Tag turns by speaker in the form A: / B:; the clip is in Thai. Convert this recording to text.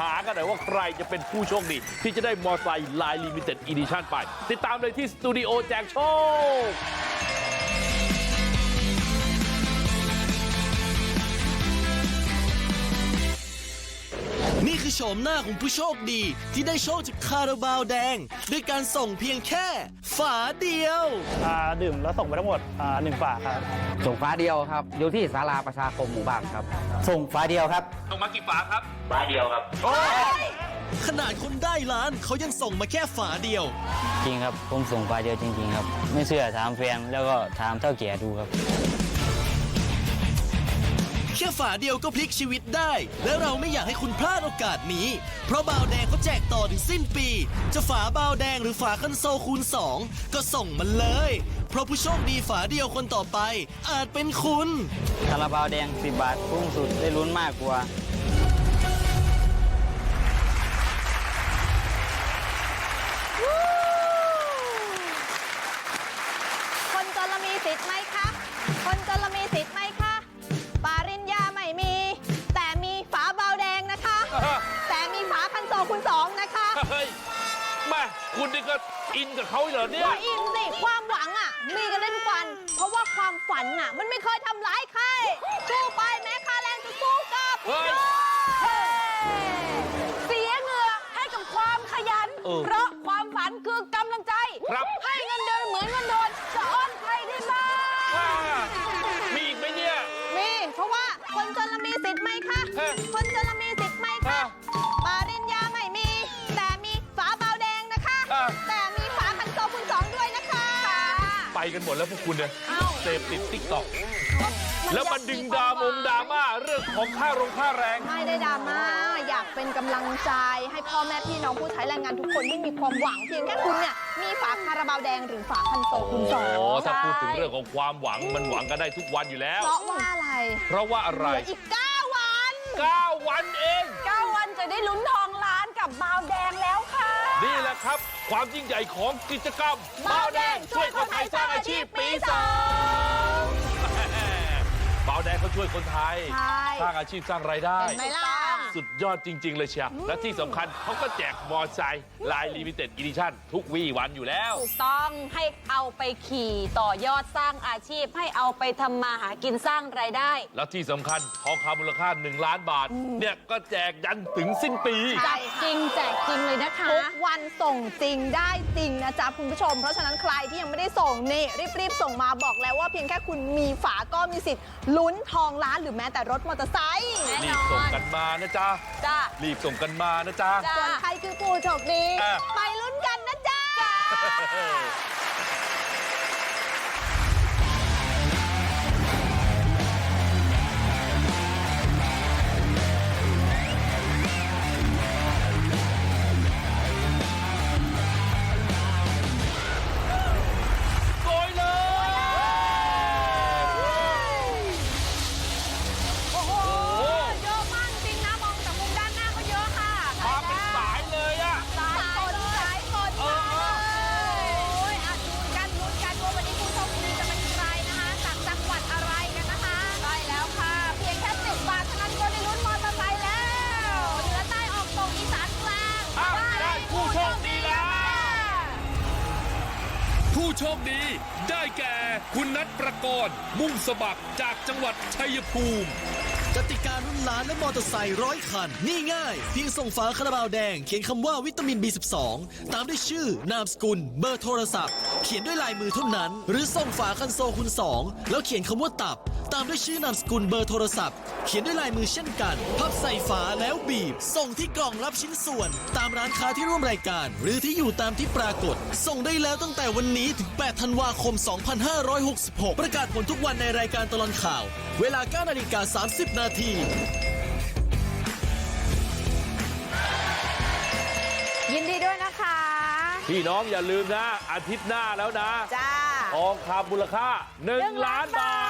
A: หากันหน่อยว่าใครจะเป็นผู้โชคดีที่จะได้มอไซค์ลายลิมิเต็ดอีดิชั่นไปติดตามเลยที่สตูดิโอแจกโชค
B: นี่คือโฉมหน้าของผู้โชคดี ที่ได้โชคจากคาราบาวแดง ด้วยการส่งเพียงแค่ ฝาเดียว
C: อ่าดื่มแล้วส่งไปทั้งหมดอ่าหนึ่งฝาครับ
D: ส่งฟ้าเดียวครับ อยู่ที่ศาลาประชาคมหมู่บ้านครับ
C: ส่งฝาเดียวครับ
A: ส่งมากี่ฝาครับ
B: ขนาดคนได้ล้านเขายังส่งมาแค่ฝาเดียว
E: จริงครับ ผมส่งฝาเดียวจริง ๆ ครับ ไม่เชื่อถามแฟนแล้วก็ถามเท่าแก่ดูครับ
B: แค่ฝาเดียวก็พลิกชีวิตได้ และเราไม่อยากให้คุณพลาดโอกาสนี้ เพราะบาวแดงเขาแจกต่อถึงสิ้นปี จะฝาบาวแดงหรือฝาคันโซคูณ 2 ก็ส่งมันเลย เพราะผู้โชคดีฝาเดียวคนต่อไป อาจเป็นคุณ
E: คาราบาวแดง 10 บาทพุ่งสุดได้ลุ้นมากกว่า
F: คุณนี่
A: ก็อินกับเขาเหรอเนี่ย
F: ก็อินสิความหวังอะ มีกันได้ทุกวัน เพราะว่าความฝันอะ มันไม่เคยทำร้ายใครสู้ไปแม้ค่าแรงจะสู้กลับ
A: เฮ้ย
F: เฮ้เสียเหงื่อให้กับความขยัน
A: เออ
F: เพราะ ไป
A: กันหมดแล้วพวกคุณเนี่ย
F: เอ้า
A: เสพติดติ๊กต็อกแล้วมันดึงดามงดราม่าเรื่องของค่าโรงค่าแรง
F: ไม่ได้ดราม่าอยากเป็นกำลังใจให้พ่อแม่พี่น้องผู้ใช้แรงงานทุกคนที่มีความหวังเพียงแค่คุณเนี่ยมีฝาคาราบาวแดงหรือฝาคันโซคุณสอง
A: โอ้ถ้าพูดถึงเรื่องของความหวังมันหวังกันได้ทุกวันอยู่แล้ว
F: เพราะว่าอะไร
A: เพราะว่าอะไร
F: เหลืออีก 9 วัน
A: 9 วันเอง
F: 9 วันจะได้ลุ้นทองล้านกับบาวแดงแล้วค่ะ
A: นี่แหละครับ ความยิ่งใหญ่ของกิจกรรม
F: บาวแดงช่วยคนไทยสร้างอาชีพปีสอง
A: บาวแดงเขาช่วยคนไทย
F: ใช่
A: สร้างอาชีพสร้างรายได้
F: เห็นไหมล่ะ
A: สุดยอดจริง ๆ เลยเชียวและที่สำคัญเขาก็แจกมอไซค์ลายลิมิเต็ดอีดิชั่นทุกวี่วันอยู่แล้ว
G: ถูกต้องให้เอาไปขี่ต่อยอดสร้างอาชีพ ให้เอาไปทำมาหากินสร้างรายได้
A: แล้วที่สำคัญทองคำมูลค่า 1 ล้านบาท เนี่ยก็แจกยันถึงสิ้นปี
F: ใช่
G: จริงแจก จริงเลยนะคะ
F: ทุกวันส่งจริงได้จริงนะจ๊ะคุณผู้ชม เพราะฉะนั้นใครที่ยังไม่ได้ส่งนี่รีบๆส่งมาบอกแล้วว่าเพียงแค่คุณมีฝาก็มีสิทธิ์ลุ้นทองล้านหรือแม้แต่รถมอเตอร์ไซค์
G: แน่
A: รี
G: น
A: บ
G: อน
A: ส่งกันมานะจ๊ะ
G: จ้า
A: รีบส่งกันมานะจ๊ะ
G: จ้า
F: ส่วนใครคือผู้โชคดี
A: อะ
F: ไปลุ้นกันนะจ๊ะ ผู้โชคดี ได้แก่
A: คุ
H: ณนัทประกรณ์มุ่งสบักจากจังหวัดชัยภูมิ
B: กติการุ่นล้านและมอเตอร์ไซค์ร้อยคัน นี่ง่ายเพียงส่งฝาคาราบาวแดง เขียนคำว่าวิตามิน B12 ตามด้วยชื่อนามสกุล เบอร์โทรศัพท์ เขียนด้วยลายมือเท่านั้น หรือส่งฝาคันโซคูณ2 แล้วเขียนคำว่าตับ ตามด้วยชื่อนามสกุลเบอร์โทรศัพท์ เขียนด้วยลายมือเช่นกัน พับใส่ฝาแล้วบีบ ส่งที่กล่องรับชิ้นส่วน ตามร้านค้าที่ร่วมรายการ หรือที่อยู่ตามที่ปรากฏ ส่งได้แล้วตั้งแต่วันนี้ถึง 8 ธันวาคม 2566 ประกาศผลทุกวันในรายการตลอดข่าว เวลา9นาฬิกา30 นาที
A: พี่น้องอย่าลืมนะอาทิตย์หน้าแล้วนะ
F: จ้า
A: ทองคำมูลค่า1ล้านบาท